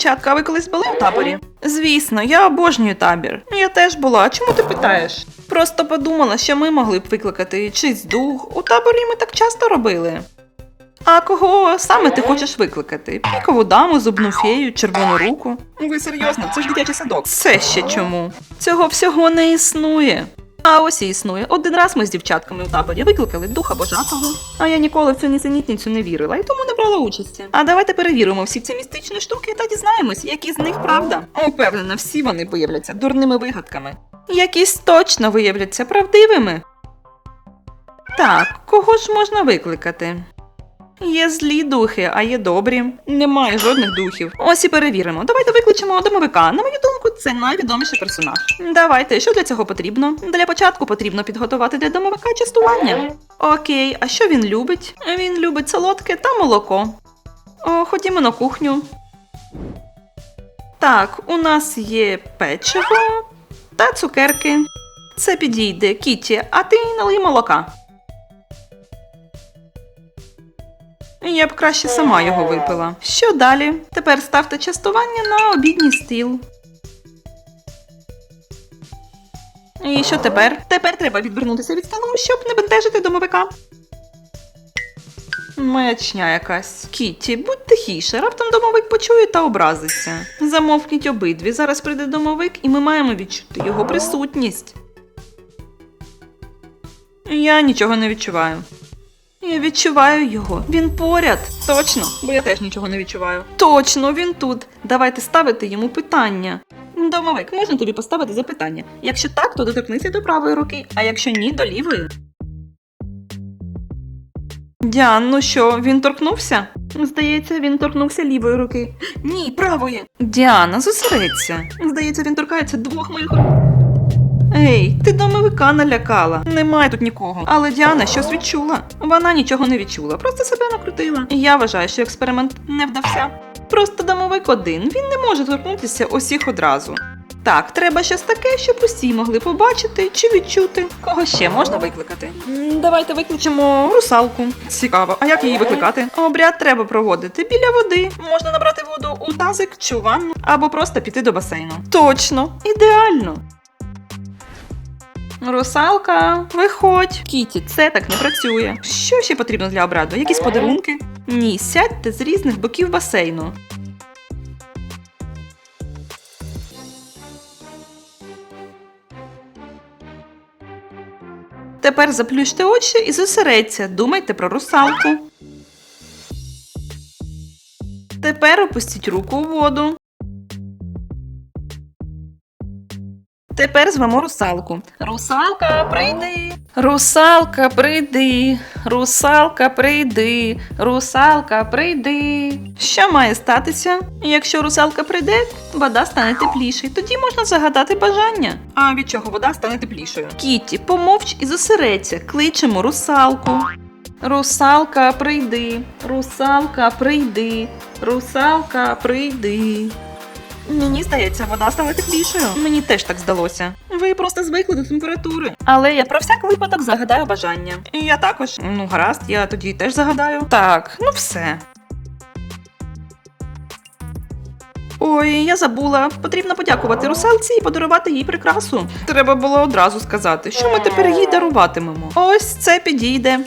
Дівчатка, а ви колись були в таборі? Звісно, я обожнюю табір. Я теж була. А чому ти питаєш? Просто подумала, що ми могли б викликати чийсь дух. У таборі ми так часто робили. А кого саме ти хочеш викликати? Пікову даму, зубну фею, червону руку? Ви серйозно, це ж дитячий садок. Це ще чому? Цього всього не існує. А ось і існує. Один раз ми з дівчатками у таборі викликали духа божатого. А я ніколи в цю нісенітницю не вірила і тому брала участі. А давайте перевіримо всі ці містичні штуки та дізнаємось, які з них правда. Упевнена, всі вони виявляться дурними вигадками. Якісь точно виявляться правдивими. Так, кого ж можна викликати? Є злі духи, а є добрі. Немає жодних духів. Ось і перевіримо. Давайте викличемо домовика. На мою думку, це найвідоміший персонаж. Давайте, що для цього потрібно? Для початку потрібно підготувати для домовика частування. Окей, а що він любить? Він любить солодке та молоко. О, ходімо на кухню. Так, у нас є печиво та цукерки. Це підійде, Кіті, а ти налий молока. Я б краще сама його випила. Що далі? Тепер ставте частування на обідній стіл. І що тепер? Тепер треба відвернутися від столу, щоб не бентежити домовика. Маячня якась. Кіті, будь тихіше, раптом домовик почує та образиться. Замовкніть обидві. Зараз прийде домовик, і ми маємо відчути його присутність. Я нічого не відчуваю. Я відчуваю його. Він поряд. Точно, бо я теж нічого не відчуваю. Точно, він тут. Давайте ставити йому питання. Домовик, можна тобі поставити запитання? Якщо так, то доторкнися до правої руки, а якщо ні, до лівої. Діан, ну що, він торкнувся? Здається, він торкнувся лівої руки. Ні, правої. Діана, зосередься. Здається, він торкається двох моїх рук. Ей, ти домовика налякала. Немає тут нікого. Але Діана щось відчула. Вона нічого не відчула, просто себе накрутила. Я вважаю, що експеримент не вдався. Просто домовик один. Він не може торкнутися усіх одразу. Так, треба щось таке, щоб усі могли побачити чи відчути. Кого ще можна викликати? Давайте викличемо русалку. Цікаво, а як її викликати? Обряд треба проводити біля води. Можна набрати воду у тазик чи у ванну, або просто піти до басейну. Точно, ідеально. Русалка, виходь. Кіті, це так не працює. Що ще потрібно для обряду? Якісь подарунки? Ні, сядьте з різних боків басейну. Тепер заплющте очі і зосередься. Думайте про русалку. Тепер опустіть руку у воду. Тепер звемо русалку. Русалка, прийди. Русалка, прийди. Русалка, прийди. Русалка, прийди. Що має статися? Якщо русалка прийде, вода стане теплішою. Тоді можна загадати бажання. А від чого вода стане теплішою? Кіті, помовч і зосередься. Кличемо русалку. Русалка, прийди. Русалка, прийди. Русалка, прийди. Мені здається, вода стала теплішою. Мені теж так здалося. Ви просто звикли до температури. Але я про всяк випадок загадаю бажання. І я також. Ну, гаразд, я тоді теж загадаю. Так, ну все. Ой, я забула. Потрібно подякувати русалці і подарувати їй прикрасу. Треба було одразу сказати, що ми тепер їй даруватимемо. Ось це підійде.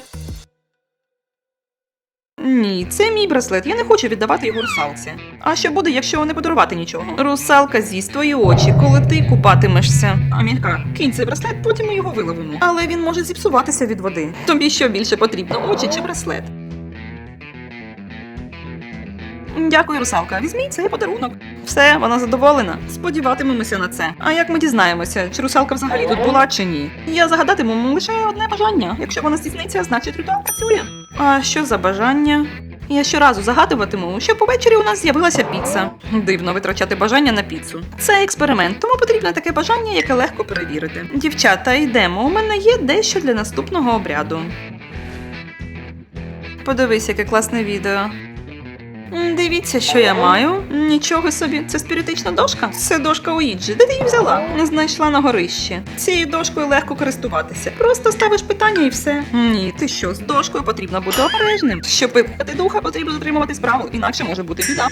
Ні, це мій браслет. Я не хочу віддавати його русалці. А що буде, якщо не подарувати нічого? Русалка з'їсть твої очі, коли ти купатимешся. Амілька, кинь цей браслет, потім ми його виловимо. Але він може зіпсуватися від води. Тобі що більше потрібно, очі чи браслет? Дякую, русалка. Візьміть цей подарунок. Все, вона задоволена. Сподіватимемося на це. А як ми дізнаємося, чи русалка взагалі тут була чи ні? Я загадатиму лише одне бажання. Якщо вона здійсниться, значить ритуал працює. А що за бажання? Я щоразу загадуватиму, щоб увечері у нас з'явилася піца. Дивно витрачати бажання на піцу. Це експеримент, тому потрібне таке бажання, яке легко перевірити. Дівчата, йдемо. У мене є дещо для наступного обряду. Подивись, яке класне відео. Дивіться, що я маю. Нічого собі, це спіритична дошка. Це дошка Уїджі. Де ти її взяла? Знайшла на горищі. Цією дошкою легко користуватися. Просто ставиш питання і все. Ні, ти що, з дошкою потрібно бути обережним. Щоб викликати духа, потрібно дотримуватись правил, інакше може бути біда.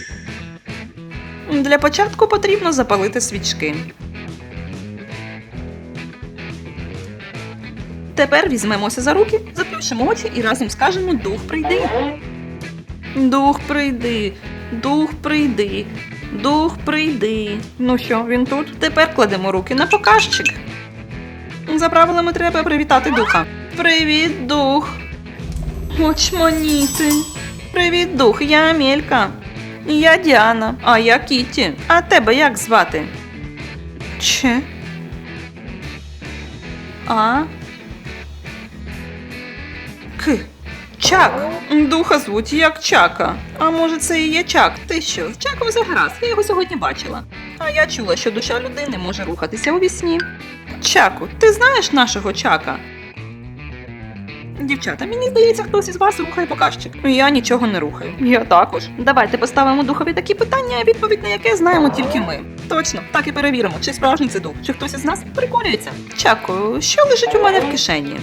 Для початку потрібно запалити свічки. Тепер візьмемося за руки, заплющимо очі і разом скажемо Дух прийди. Дух прийди, дух прийди, дух прийди. Ну що, він тут? Тепер кладемо руки на показчик. За правилами треба привітати духа. Привіт, дух. Очманіти. Привіт, дух, я Амелька. Я Діана, а я Кіті. А тебе як звати? Че? А? Чак. Духа звуть як Чака. А може це і є Чак? Ти що? З Чаком все гаразд, я його сьогодні бачила. А я чула, що душа людини може рухатися у вісні. Чаку, ти знаєш нашого Чака? Дівчата, мені здається, хтось із вас рухає показчик. Я нічого не рухаю. Я також. Давайте поставимо духові такі питання, відповідь на яке знаємо тільки ми. Точно, так і перевіримо, чи справжній це дух, чи хтось із нас приколюється. Чаку, що лежить у мене в кишені?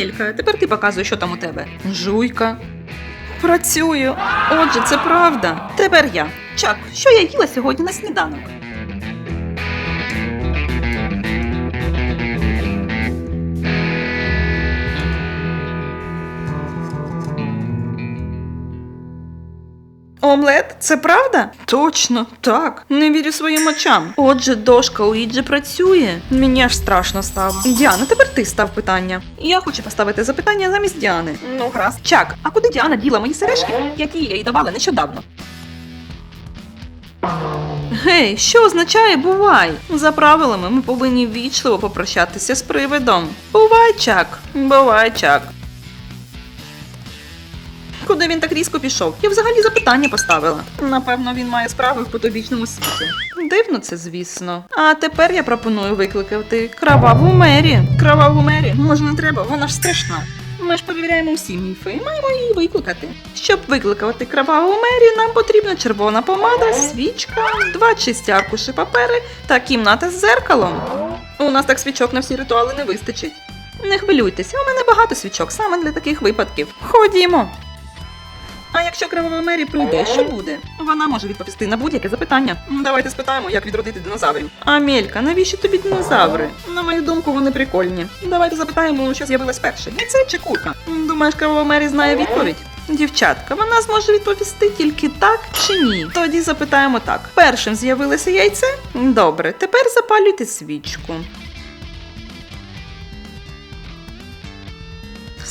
Амелька, тепер ти показуй, що там у тебе. Жуйка. Працюю. Отже, це правда. Тепер я. Чак, що я їла сьогодні на сніданок? Омлет, це правда? Точно, так. Не вірю своїм очам. Отже, дошка Уіджі працює. Мені аж страшно стало. Діана, тепер ти став питання. Я хочу поставити запитання замість Діани. Ну, гаразд. Чак, а куди Діана діла мої сережки, які я їй давала нещодавно? Гей, що означає бувай? За правилами ми повинні вічливо попрощатися з привидом. Бувай, Чак. Бувай, Чак. Куди він так різко пішов? Я взагалі запитання поставила. Напевно, він має справи в потойбічному світі. Дивно це, звісно. А тепер я пропоную викликати кроваву мері. Кроваву мері? Може, не треба, вона ж страшна. Ми ж перевіряємо всі міфи і маємо її викликати. Щоб викликати кроваву мері, нам потрібна червона помада, свічка, два чисті аркуші папери та кімната з зеркалом. У нас так свічок на всі ритуали не вистачить. Не хвилюйтеся, у мене багато свічок саме для таких випадків. Ходімо. А якщо кривава Мері прийде, що буде? Вона може відповісти на будь-яке запитання. Давайте спитаємо, як відродити динозаврів. Амелька, навіщо тобі динозаври? На мою думку, вони прикольні. Давайте запитаємо, що з'явилось перше. Яйце чи курка? Думаєш, кривава Мері знає відповідь? Дівчатка, вона зможе відповісти тільки так чи ні. Тоді запитаємо так: першим з'явилося яйце? Добре, тепер запалюйте свічку.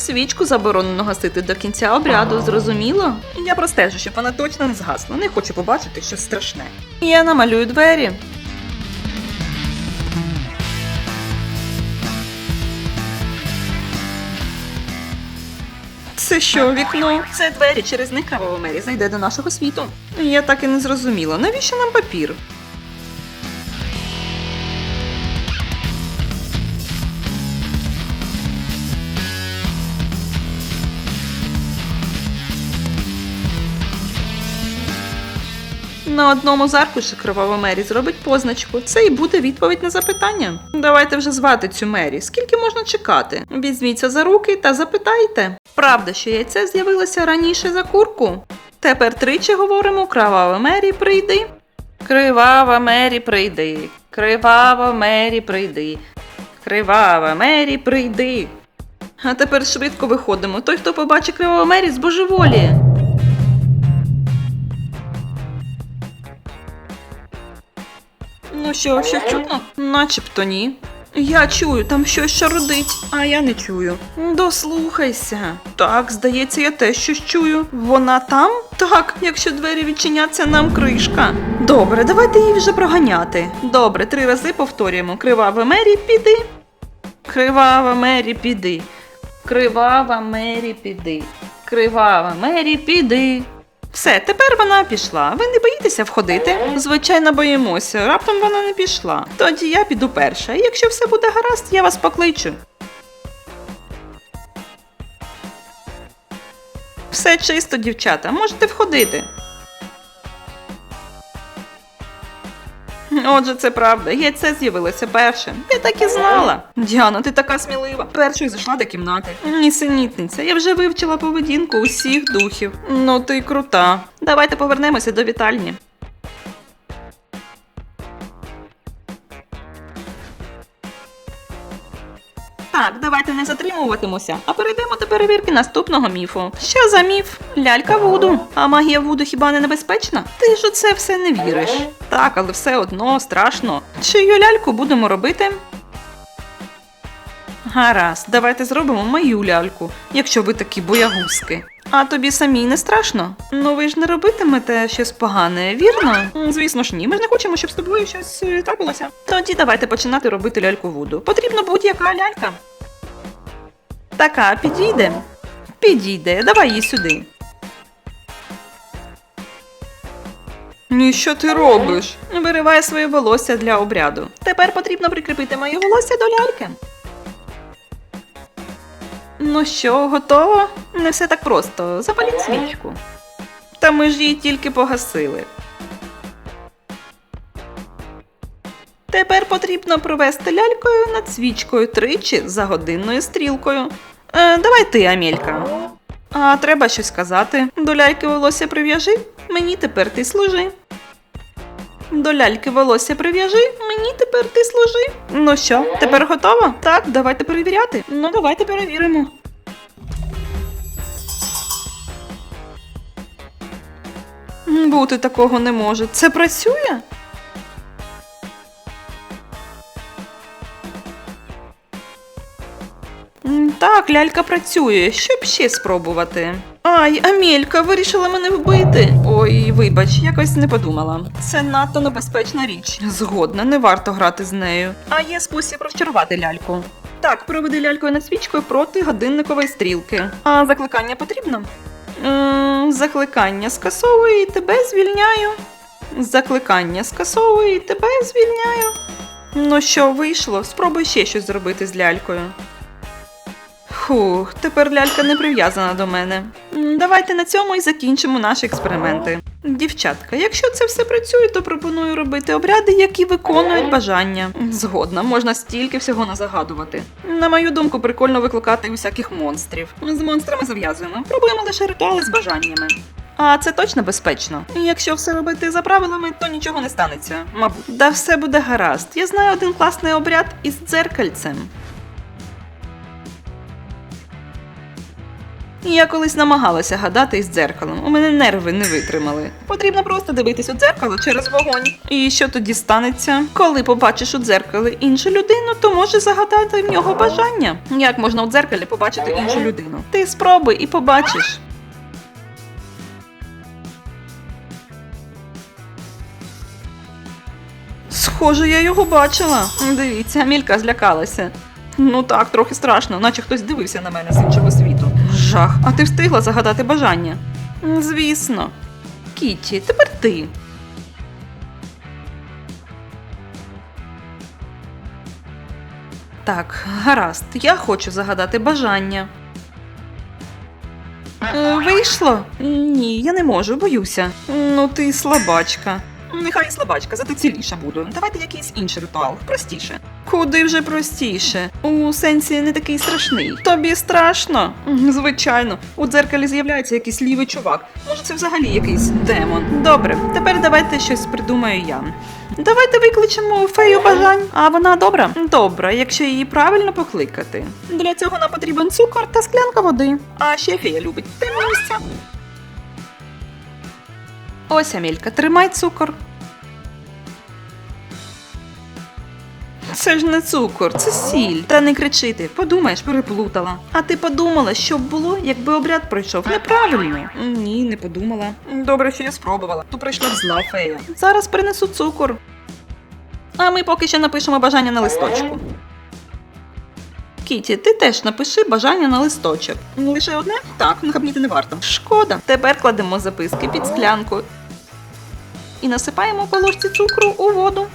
Свічку заборонено гасити до кінця обряду, зрозуміло? Я простежу, щоб вона точно не згасла. Не хочу побачити щось страшне. Я намалюю двері. Це що, вікно? Це двері, через них кавова Мері зайде до нашого світу. Я так і не зрозуміла, навіщо нам папір? На одному з аркуші кровава Мері зробить позначку. Це і буде відповідь на запитання. Давайте вже звати цю Мері. Скільки можна чекати? Візьміться за руки та запитайте. Правда, що яйце з'явилося раніше за курку? Тепер тричі говоримо кровава Мері прийди. Кривава Мері прийди. Кривава Мері прийди. Кривава Мері прийди. А тепер швидко виходимо. Той, хто побачить криваву Мері, збожеволіє. Ну що, ще чутно? Начебто ні. Я чую, там щось шародить, а я не чую. Дослухайся. Так, здається, я теж щось чую. Вона там? Так, якщо двері відчиняться, нам кришка. Добре, давайте її вже проганяти. Добре, три рази повторюємо. Кривава Мері, піди. Кривава Мері, піди. Кривава Мері, піди. Кривава Мері, піди. Все, тепер вона пішла. Ви не боїтеся входити? Звичайно, боїмося. Раптом вона не пішла. Тоді я піду перша. Якщо все буде гаразд, я вас покличу. Все чисто, дівчата, можете входити. Отже, це правда, яйце з'явилося першим. Я так і знала. Діана, ти така смілива. Першою зайшла до кімнати. Нісенітниця, я вже вивчила поведінку усіх духів. Ну ти крута. Давайте повернемося до вітальні. Не затримуватимося, а перейдемо до перевірки наступного міфу. Що за міф? Лялька Вуду. А магія Вуду хіба не небезпечна? Ти ж у це все не віриш. Так, але все одно страшно. Чию ляльку будемо робити? Гаразд, давайте зробимо мою ляльку, якщо ви такі боягузки. А тобі самій не страшно? Ну ви ж не робитимете щось погане, вірно? Звісно ж ні, ми ж не хочемо, щоб з тобою щось е, трапилося. Тоді давайте починати робити ляльку Вуду. Потрібна будь-яка лялька. Така підійде. Підійде, давай її сюди. Ні, що ти робиш? Вириває своє волосся для обряду. Тепер потрібно прикріпити моє волосся до ляльки. Ну що, готово? Не все так просто. Запаліть свічку. Та ми ж її тільки погасили. Тепер потрібно провести лялькою над свічкою тричі за годинною стрілкою. Е, давай ти, Амелька. А треба щось сказати. До ляльки волосся прив'яжи, мені тепер ти служи. До ляльки волосся прив'яжи, мені тепер ти служи. Ну що, тепер готово? Так, давайте перевіряти. Ну, давайте перевіримо. Бути такого не може. Це працює? Так, лялька працює. Щоб ще спробувати. Ай, Амелька, вирішила мене вбити. Ой, вибач, якось не подумала. Це надто небезпечна річ. Згодна, не варто грати з нею. А є спосіб розчарувати ляльку. Так, проведи лялькою над свічкою проти годинникової стрілки. А закликання потрібно? М, закликання скасовую і тебе звільняю. Закликання скасовую і тебе звільняю. Ну що, вийшло? Спробуй ще щось зробити з лялькою. Фух, тепер лялька не прив'язана до мене. Давайте на цьому і закінчимо наші експерименти. Дівчатка, якщо це все працює, то пропоную робити обряди, які виконують бажання. Згодна, можна стільки всього назагадувати. На мою думку, прикольно викликати усяких монстрів. З монстрами зав'язуємо. Пробуємо лише ритуали з бажаннями. А це точно безпечно. Якщо все робити за правилами, то нічого не станеться. Мабуть, да все буде гаразд. Я знаю один класний обряд із дзеркальцем. Я колись намагалася гадати із дзеркалом. У мене нерви не витримали. Потрібно просто дивитись у дзеркало через вогонь. І що тоді станеться? Коли побачиш у дзеркалі іншу людину, то можеш загадати в нього бажання. Як можна у дзеркалі побачити іншу людину? Ти спробуй і побачиш. Схоже, я його бачила. Дивіться, Мілька злякалася. Ну так, трохи страшно, наче хтось дивився на мене з іншого світу. Жах, а ти встигла загадати бажання? Звісно. Кіті, тепер ти. Так, гаразд, я хочу загадати бажання. Е, Вийшло? Ні, я не можу, боюся. Ну, ти слабачка. Нехай слабачка, зате ціліша буду. Давайте якийсь інший ритуал, простіше. Куди вже простіше? У сенсі не такий страшний. Тобі страшно? Звичайно, у дзеркалі з'являється якийсь лівий чувак. Може, це взагалі якийсь демон. Добре, тепер давайте щось придумаю я. Давайте викличемо фею бажань. А вона добра? Добра, якщо її правильно покликати. Для цього нам потрібен цукор та склянка води. А ще фея любить місця. Ось, Амелька, тримай цукор. Це ж не цукор, це сіль. Та не кричити, подумаєш, переплутала. А ти подумала, що б було, якби обряд пройшов неправильно? Ні, не подумала. Добре, що я спробувала. То прийшла зла фея. Зараз принесу цукор. А ми поки що напишемо бажання на листочку. Кіті, ти теж напиши бажання на листочок. Лише одне? Так, нахабніти не варто. Шкода. Тепер кладемо записки під склянку і насипаємо по ложці цукру у воду.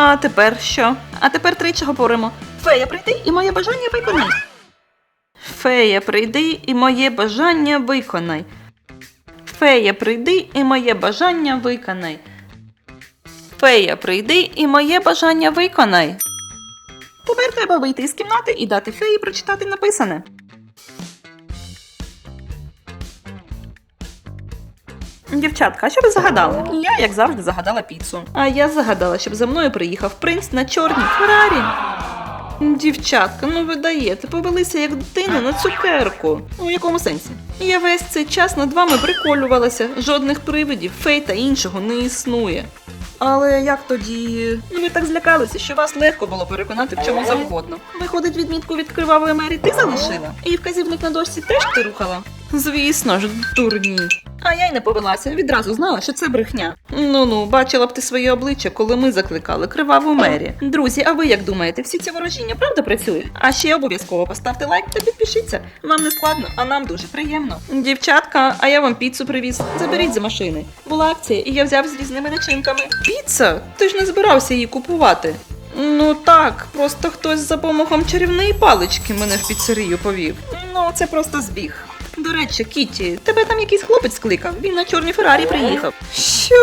А тепер що? А тепер тричі говоримо. Фея, прийди і моє бажання виконай. Фея, прийди і моє бажання виконай. Фея, прийди і моє бажання виконай. Фея, прийди і моє бажання виконай. Тепер треба вийти з кімнати і дати феї прочитати написане. Дівчатка, а що ви загадали? Я, як завжди, загадала піцу. А я загадала, щоб за мною приїхав принц на чорній Феррарі. Дівчатка, ну ви даєте, повелися як дитина на цукерку. У якому сенсі? Я весь цей час над вами приколювалася, жодних привидів, фей та іншого не існує. Але як тоді? Ну ви так злякалися, що вас легко було переконати в чому завгодно. Виходить, відмітку від кривавої мері ти залишила? І вказівник на дошці теж ти рухала? Звісно ж, дурні. А я й не повелася, відразу знала, що це брехня. Ну ну, бачила б ти своє обличчя, коли ми закликали криваву мері. Друзі, а ви як думаєте, всі ці ворожіння правда працюють? А ще обов'язково поставте лайк та підпишіться. Вам не складно, а нам дуже приємно. Дівчатка, а я вам піцу привіз. Заберіть за машини. Була акція, і я взяв з різними начинками. Піца? Ти ж не збирався її купувати. Ну так, просто хтось за допомогом чарівної палички мене в піцерію повів. Ну, це просто збіг. До речі, Кіті, тебе там якийсь хлопець скликав. Він на чорній Феррарі приїхав. Що?